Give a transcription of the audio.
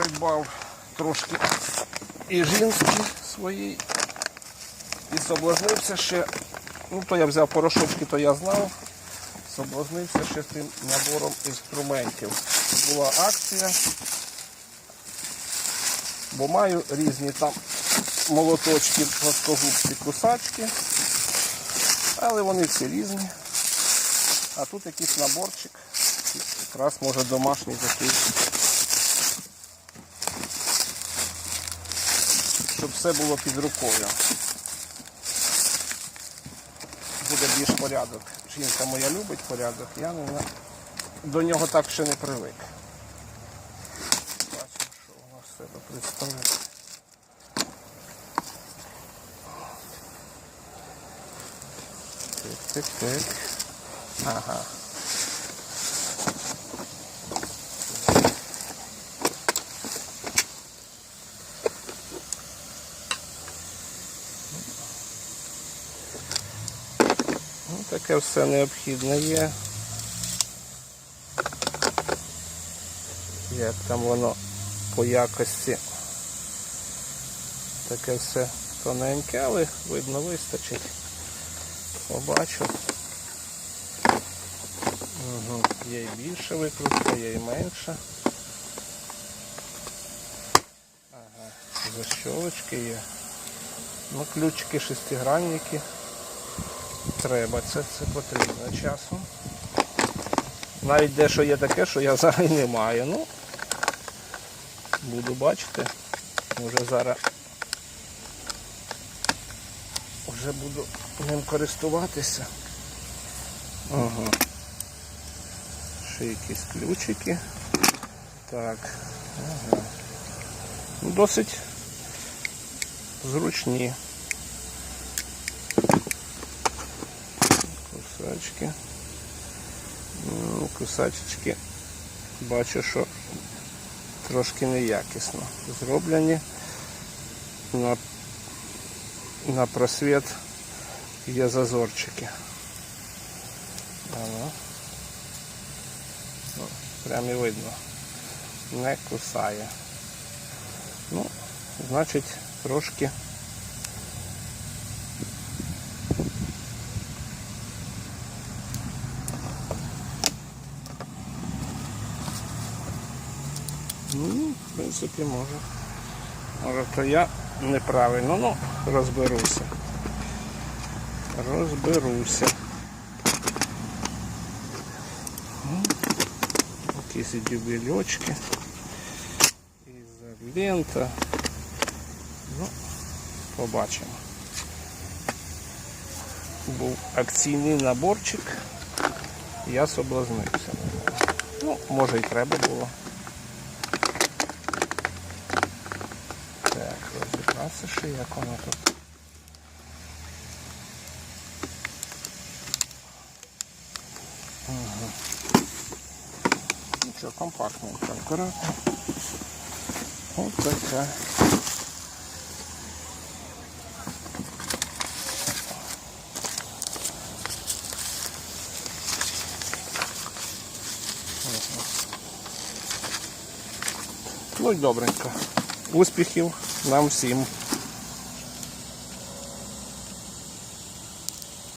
придбав трошки і жінки свої. І соблазнився ще. Ну, то я взяв порошочки, то я знав. Соблазнився ще тим набором інструментів. Була акція. Бо маю різні там молоточки, плоскогубці, кусачки. Але вони всі різні. А тут якийсь наборчик. Якраз може домашній такий. Щоб все було під рукою. Буде більш порядок. Жінка моя любить порядок, я не, до нього так ще не привик. Бачимо, що вона з себе представляє. Тик, тик, тик. Ага. Таке все необхідне є. Як там воно по якості. Таке все тоненьке, але видно вистачить. Побачу. Угу. Є і більше викрутка, є і менше. Ага, защолочки є. Ну, ключики, шестигранники. Треба, це, це потрібно часом. Навіть дещо є таке, що я зараз не маю. Ну, буду бачити. Може зараз вже буду ним користуватися. Ага. Ще якісь ключики. Так. Ага. Ну, Досить зручні. Кусачки. Ну, Кусачечки. Бачу, що трошки неякісно зроблені. На, на просвіт є зазорчики. Ага. Прям і видно. Не кусає. Ну, значить, трошки. Ну, в принципі, може. Може, то я неправильно, ну, розберуся. Розберуся. Ну, Якісь дюбельочки. Ізолента. Ну, побачимо. Був акційний наборчик. Я соблазнився. Ну, може і треба було. розібратися ще, як воно тут. Ага. Нічого, компактненько, акуратно. Ось така. Ага. Ну і добренько. Успіхів нам всім.